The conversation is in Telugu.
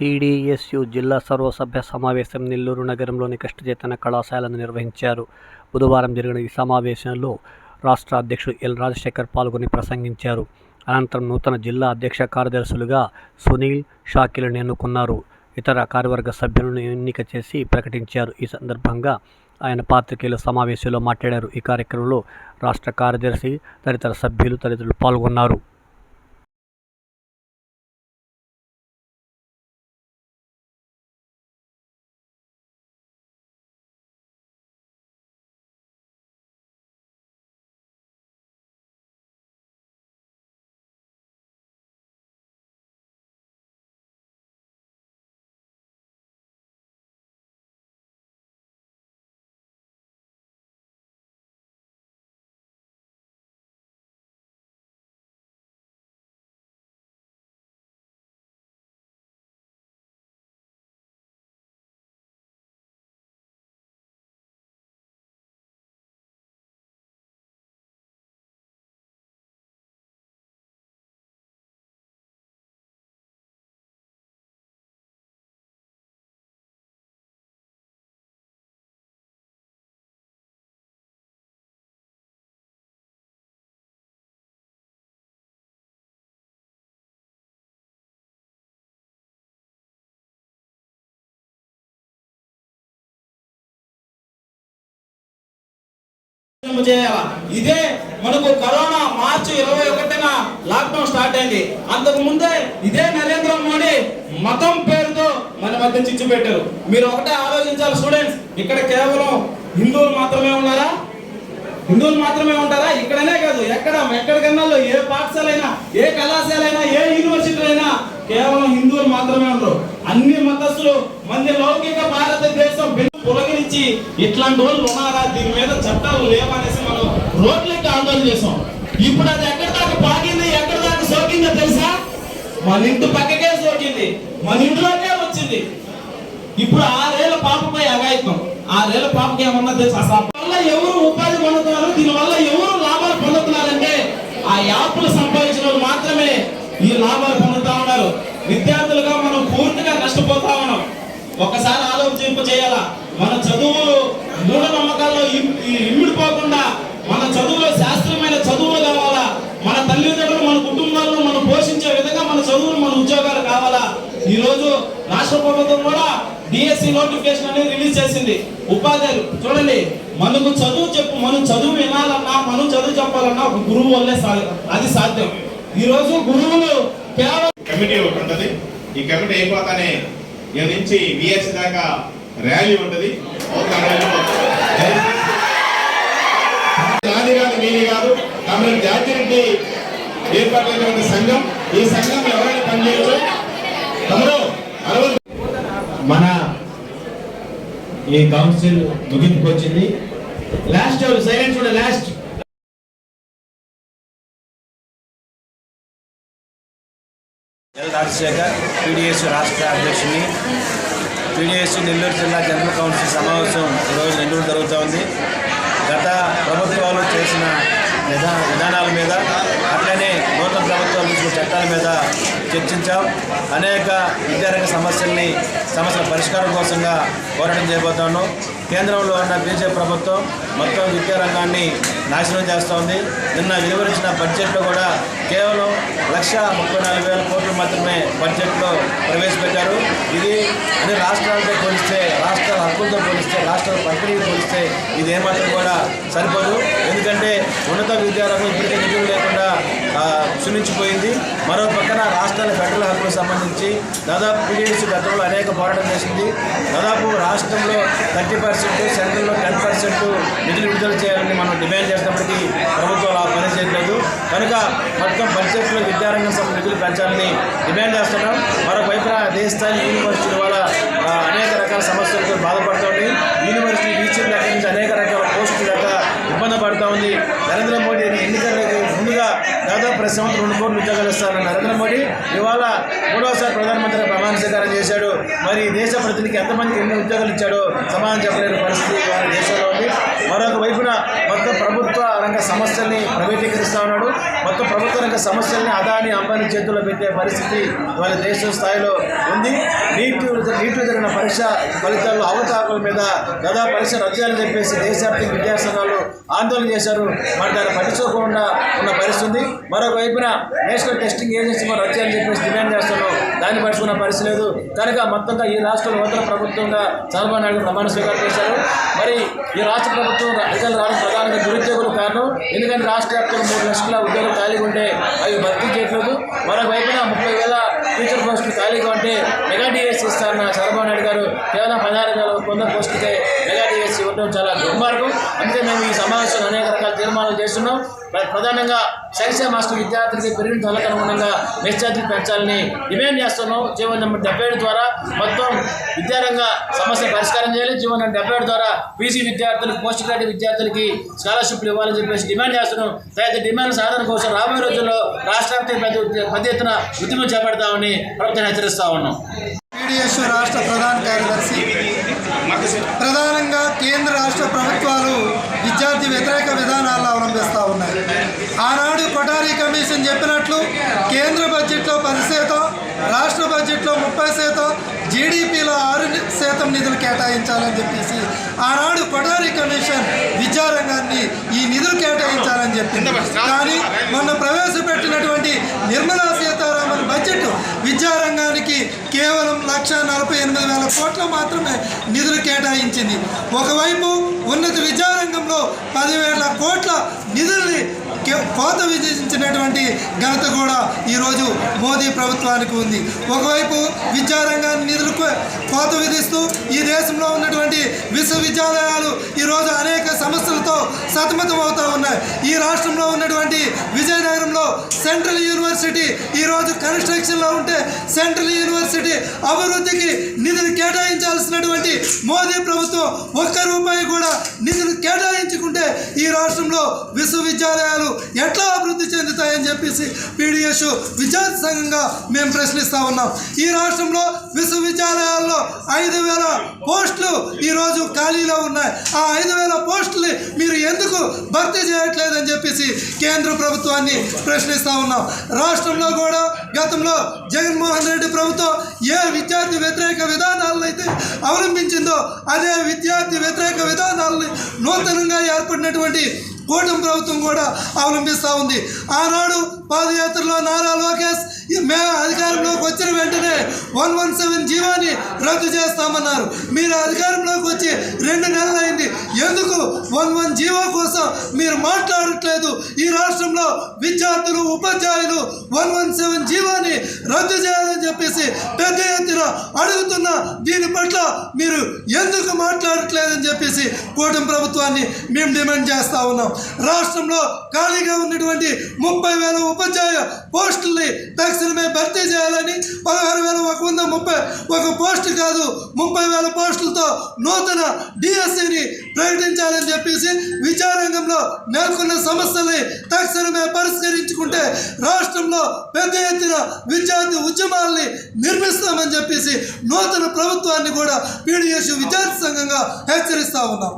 పీడీఎస్యు జిల్లా సర్వసభ్య సమావేశం నెల్లూరు నగరంలోని కృష్ణచైతన్య కళాశాలను నిర్వహించారు. బుధవారం జరిగిన ఈ సమావేశంలో రాష్ట్ర అధ్యక్షుడు ఎల్. రాజశేఖర్ పాల్గొని ప్రసంగించారు. అనంతరం నూతన జిల్లా అధ్యక్ష కార్యదర్శులుగా సునీల్ షాకిలను ఎన్నుకున్నారు. ఇతర కార్యవర్గ సభ్యులను ఎన్నిక చేసి ప్రకటించారు. ఈ సందర్భంగా ఆయన పాత్రికేయుల సమావేశంలో మాట్లాడారు. ఈ కార్యక్రమంలో రాష్ట్ర కార్యదర్శి తదితర సభ్యులు తదితరులు పాల్గొన్నారు. ఇదే మనకు కరోనా మార్చి ఇరవై ఒకటిన లాక్డౌన్ స్టార్ట్ అయింది. అంతకు ముందే ఇదే నరేంద్ర మోడీ మతం పేరుతో మన మధ్య చిచ్చు పెట్టారు. మీరు ఒకటే ఆలోచించాలి స్టూడెంట్స్ ఇక్కడ కేవలం హిందువులు మాత్రమే ఉన్నారా? హిందువులు మాత్రమే ఉంటారా? ఇక్కడనే కాదు ఎక్కడ? ఎక్కడికన్నా ఏ పాఠశాల అయినా ఏ కళాశాల అయినా ఏ యూనివర్సిటీ అయినా కేవలం హిందువులు మాత్రమే ఉండరు. అన్ని మతస్థులు మంది లౌకిక భారతదేశం వెన్ను పులకరించి ఇట్లాంటి వాళ్ళు ఉన్నారా? దీని మీద చట్టాలు లేవనేసి మనం రోడ్లకి ఆందోళన చేసాం ఇప్పుడు అది ఎక్కడ దాకా పాకింది ఎక్కడ దాకా సోకిందో తెలుసా? మన ఇంటి పక్కకే సోకింది మన ఇంట్లోకే వచ్చింది. ఇప్పుడు ఆరేళ్ళ పాపపై అగాయిత్వం ఆరేళ్ళ పాపకి ఏమన్నా తెలుసు? అసలు వల్ల ఎవరు ఉపాధి పొందుతున్నారు? దీని వల్ల ఎవరు లాభాలు పొందుతున్నారంటే ఆ యాప్లు సంపాదించిన వాళ్ళు మాత్రమే ఈ లాభాలు పొందుతా ఉన్నారు. విద్యార్థులుగా మనం పూర్తిగా నష్టపోతా ఉన్నాం. ఒకసారి ఆలోచింప చేయాలా? మన చదువులు మూఢనమ్మకాల్లో ఇమ్మిడిపోకుండా మన చదువులో శాస్త్రీయమైన చదువులు కావాలా? మన తల్లిదండ్రులు మన కుటుంబాలను మనం పోషించే విధంగా మన చదువులు మన ఉద్యోగాలు కావాలా? ఈరోజు రాష్ట్ర ప్రభుత్వం కూడా డిఎస్సి నోటిఫికేషన్ అనేది రిలీజ్ చేసింది. ఉపాధ్యాయులు చూడండి మనకు చదువు చెప్పు మనం చదువు వినాలన్నా మనం చదువు చెప్పాలన్నా ఒక గురువు వల్లే సాధ్యం. అది సాధ్యం. ఈరోజు గురువులు కేవలం కమిటీ ఒకటి ఉంటుంది. ఈ కమిటీ అయిపోతానే ఇక నుంచి విఎస్ దాకా ర్యాలీ ఉంటుంది. గాంధీ ర్యాలీలో నాది కాదు మీది కాదు కాబట్టి ఏర్పాటు ఏర్పాటైనటువంటి సంఘం ఈ సంఘం ఎవరైనా పనిచేయచ్చు తమరు మన ఈ కౌన్సిల్ ముగింపుకు వచ్చింది లాస్ట్ సైలెంట్ కూడా లాస్ట్ రాజశేఖర్ పీడిఎస్ రాష్ట్ర అధ్యక్షుని. పీడిఎస్ నెల్లూరు జిల్లా జనరల్ కౌన్సిల్ సమావేశం ఈరోజు నెల్లూరు జరుగుతూ ఉంది గత ప్రభుత్వాలు చేసిన విధా విధానాల మీద అట్లనే నూతన ప్రభుత్వం తీసుకున్న చట్టాల మీద చర్చించాం. అనేక విద్యారంగ సమస్యల్ని సమస్యల పరిష్కారం కోసంగా పోరాటం చేయబోతాను కేంద్రంలో ఉన్న బీజేపీ ప్రభుత్వం మొత్తం విద్యారంగాన్ని నాశనం చేస్తోంది. నిన్న వివరించిన బడ్జెట్లో కూడా కేవలం లక్ష ముప్పై నాలుగు వేల కోట్లు మాత్రమే బడ్జెట్లో ప్రవేశపెట్టారు. ఇది అన్ని రాష్ట్రాలతో రాష్ట్ర పంపిణీ పోలిస్తే ఇది ఏమాత్రం కూడా సరిపోదు. ఎందుకంటే ఉన్నత విద్యారంగం ఇప్పటికే నిధులు లేకుండా క్షుణించిపోయింది మరో పక్కన రాష్ట్రాల ఫెడరల్ హక్కులకు సంబంధించి దాదాపు పీడిఎస్ గతంలో అనేక పోరాటం చేసింది. దాదాపు రాష్ట్రంలో థర్టీ పర్సెంట్ సెంట్రల్లో టెన్ పర్సెంట్ నిధులు విడుదల చేయాలని మనం డిమాండ్ చేసినప్పటికీ ప్రభుత్వం ఆ పని చేయట్లేదు. కనుక మొత్తం బడ్జెట్లో విద్యారంగం సంబంధించిన నిధులు పెంచాలని డిమాండ్ చేస్తున్నాం. మరోవైపున దేశ స్థాయి యూనివర్సిటీల వల్ల అనేక రకాల సమస్యలతో బాధపడుతుంది. యూనివర్సిటీ దగ్గర నుంచి అనేక రకాల పోస్టులు దగ్గర ఇబ్బంది పడుతూ ఉంది. నరేంద్ర మోడీ ఎన్నికలకు ముందుగా దాదాపు ప్రతి సంవత్సరం రెండు కోట్లు ఉద్యోగాలు ఇస్తారన్న నరేంద్ర మోడీ ఇవాళ మూడవసారి ప్రధానమంత్రి ప్రమాణ స్వీకారం చేశాడు. మరి దేశ ప్రతినిధికి ఎంతమందికి ఎన్ని ఉద్యోగాలు ఇచ్చాడో సమాధానం చెప్పలేని పరిస్థితి ఇవాళ దేశంలో ఉంది మరొక వైపున మొత్తం ప్రభుత్వ రంగ సమస్యల్ని ప్రైవేటీకరిస్తా ఉన్నాడు. మొత్తం ప్రభుత్వ రంగ సమస్యల్ని అదాని అంబానీ చేతుల్లో పెట్టే పరిస్థితి వాళ్ళ దేశ స్థాయిలో ఉంది. పరీక్ష ఫలితాల్లో అవతాకుల మీద గదా పరీక్ష రద్దు చెప్పేసి దేశవ్యాప్తంగా విద్యా సంఘాలు ఆందోళన చేశారు. మరి దాన్ని పట్టించుకోకుండా ఉన్న పరిస్థితి ఉంది. మరొక నేషనల్ టెస్టింగ్ ఏజెన్సీ మరి రద్దు చెప్పేసి డిమాండ్ చేస్తున్నాం దాన్ని పట్టుకున్న పరిస్థితి లేదు. కనుక మొత్తంగా ఈ రాష్ట్ర నూతన ప్రభుత్వంగా చంద్రబాబు నాయుడు ప్రమాణ స్వీకారం చేశారు. మరి ఈ రాష్ట్ర ప్రభుత్వం అధికారులు రావడం ప్రధానంగా గురించి ఎందుకంటే రాష్ట్ర వ్యాప్తంగా మూడు లక్షల ఉద్యోగాలు ఖాళీగా ఉంటే అవి భర్తీ చేయట్లేదు. మరొక వైపున ముప్పై వేల ఫ్యూచర్ పోస్టులు ఖాళీగా ఉంటే మెగా డిఎస్ ఇస్తారన్న చంద్రబాబు నాయుడు గారు కేవలం పదహారు వేల వంద పోస్టులకే మెగా డిఎస్ ఇవ్వడం చాలా దుర్మార్గం. అందుకే మేము ఈ సమావేశంలో అనేక రకాల తీర్మానాలు చేస్తున్నాం. ప్ర- ప్రధానంగా సైన్సే మాస్టర్ విద్యార్థులకి పెరిగిన ధరలకు అనుగుణంగా మెచ్చార్జీలు పెంచాలని డిమాండ్ చేస్తున్నాం. జీవన్ నెంబర్ డెబ్బై ఏడు ద్వారా మొత్తం విద్యారంగ సమస్య పరిష్కారం చేయాలి. జీవన్ నెంబర్ డెబ్బై ఏడు ద్వారా పీజీ విద్యార్థులకు పోస్ట్ గ్రాడ్యుయేట్ విద్యార్థులకి స్కాలర్షిప్లు ఇవ్వాలని చెప్పేసి డిమాండ్ చేస్తున్నాం. తదితర డిమాండ్ సాధన కోసం రాబోయే రోజుల్లో రాష్ట్ర పెద్ద ఉద్య- పెద్ద ఎత్తున ఉద్యమం చేపడతామని ప్రభుత్వం హెచ్చరిస్తా ఉన్నాం. టీడీఎస్ రాష్ట్ర ప్రధాన కార్యదర్శి ప్రధానంగా కేంద్ర రాష్ట్ర ప్రభుత్వాలు విద్యార్థి వ్యతిరేక విధానాలను అవలంబిస్తూ ఉన్నాయి. ఆనాడు కొటారీ కమిషన్ చెప్పినట్లు కేంద్ర బడ్జెట్లో పది శాతం రాష్ట్ర బడ్జెట్లో ముప్పై శాతం జీడిపిలో ఆరు శాతం నిధులు కేటాయించాలని చెప్పేసి ఆనాడు కొటారీ కమిషన్ విద్యారంగాన్ని ఈ నిధులు కేటాయించాలని చెప్పింది. కానీ మొన్న ప్రవేశపెట్టినటువంటి నిర్మలా విద్యారంగానికి కేవలం లక్ష నలభై ఎనిమిది వేల కోట్ల మాత్రమే నిధులు కేటాయించింది. ఒకవైపు ఉన్నత విద్యారంగంలో పదివేల కోట్ల నిధుల్ని కోత విధించినటువంటి ఘనత కూడా ఈరోజు మోదీ ప్రభుత్వానికి ఉంది. ఒకవైపు విద్యారంగాన్ని నిధులు కోత విధిస్తూ ఈ దేశంలో ఉన్నటువంటి విశ్వవిద్యాలయాలు ఈరోజు అనేక సమస్యలతో సతమతం అవుతూ ఉన్నాయి. ఈ రాష్ట్రంలో ఉన్నటువంటి విజయనగరంలో సెంట్రల్ యూనివర్సిటీ ఈరోజు కన్స్ట్రక్షన్లో ఉంటే సెంట్రల్ యూనివర్సిటీ అభివృద్ధికి నిధులు కేటాయించాల్సినటువంటి మోదీ ప్రభుత్వం ఒక్క రూపాయి కూడా నిధులు కేటాయించుకుంటే ఈ రాష్ట్రంలో విశ్వవిద్యాలయాలు ఎట్లా అభివృద్ధి చెందుతాయని చెప్పేసి పీడిఎస్ విద్యార్థి సంఘంగా మేము ప్రశ్నిస్తూ ఉన్నాం. ఈ రాష్ట్రంలో విశ్వవిద్యాలయాల్లో ఐదు వేల పోస్టులు ఈరోజు ఖాళీలో ఉన్నాయి. ఆ ఐదు వేల పోస్టులు మీరు ఎందుకు భర్తీ చేయట్లేదని చెప్పేసి కేంద్ర ప్రభుత్వాన్ని ప్రశ్నిస్తూ ఉన్నాం. రాష్ట్రంలో కూడా గతంలో జగన్మోహన్ రెడ్డి ప్రభుత్వం ఏ విద్యార్థి వ్యతిరేక విధానాలను అయితే అవలంబించిందో అదే విద్యార్థి వ్యతిరేక విధానాలని నూతనంగా ఏర్పడినటువంటి కూటమి ప్రభుత్వం కూడా అవలంబిస్తూ ఉంది. ఆనాడు పాదయాత్రలో నారా లోకేష్ మే అధికారంలోకి వచ్చిన వెంటనే వన్ వన్ సెవెన్ జీవాన్ని రద్దు చేస్తామన్నారు. మీరు అధికారంలోకి వచ్చి రెండు నెలలు అయింది ఎందుకు వన్ వన్ జీవో కోసం మీరు మాట్లాడట్లేదు? ఈ రాష్ట్రంలో విద్యార్థులు ఉపాధ్యాయులు వన్ వన్ సెవెన్ జీవోని రద్దు చేయాలని చెప్పేసి పెద్ద ఎత్తున అడుగుతున్న దీని పట్ల మీరు ఎందుకు మాట్లాడట్లేదని చెప్పేసి కూటమి ప్రభుత్వాన్ని మేము డిమాండ్ చేస్తా ఉన్నాం. రాష్ట్రంలో ఖాళీగా ఉన్నటువంటి ముప్పై వేల ఉపాధ్యాయ పోస్టుల్ని తక్షణమే భర్తీ చేయాలని పదహారు వేల ఒక వంద ముప్పై ఒక పోస్టు కాదు ముప్పై వేల పోస్టులతో నూతన డిఎస్సిని ప్రకటించాలని చెప్పేసి విద్యారంగంలో నెలకొన్న సమస్యల్ని తక్షణమే పరిష్కరించుకుంటే రాష్ట్రంలో పెద్ద ఎత్తున విద్యార్థి ఉద్యమాల్ని నిర్మిస్తామని చెప్పేసి నూతన ప్రభుత్వాన్ని కూడా పీడిఎస్ విద్యార్థి సంఘంగా హెచ్చరిస్తా ఉన్నాం.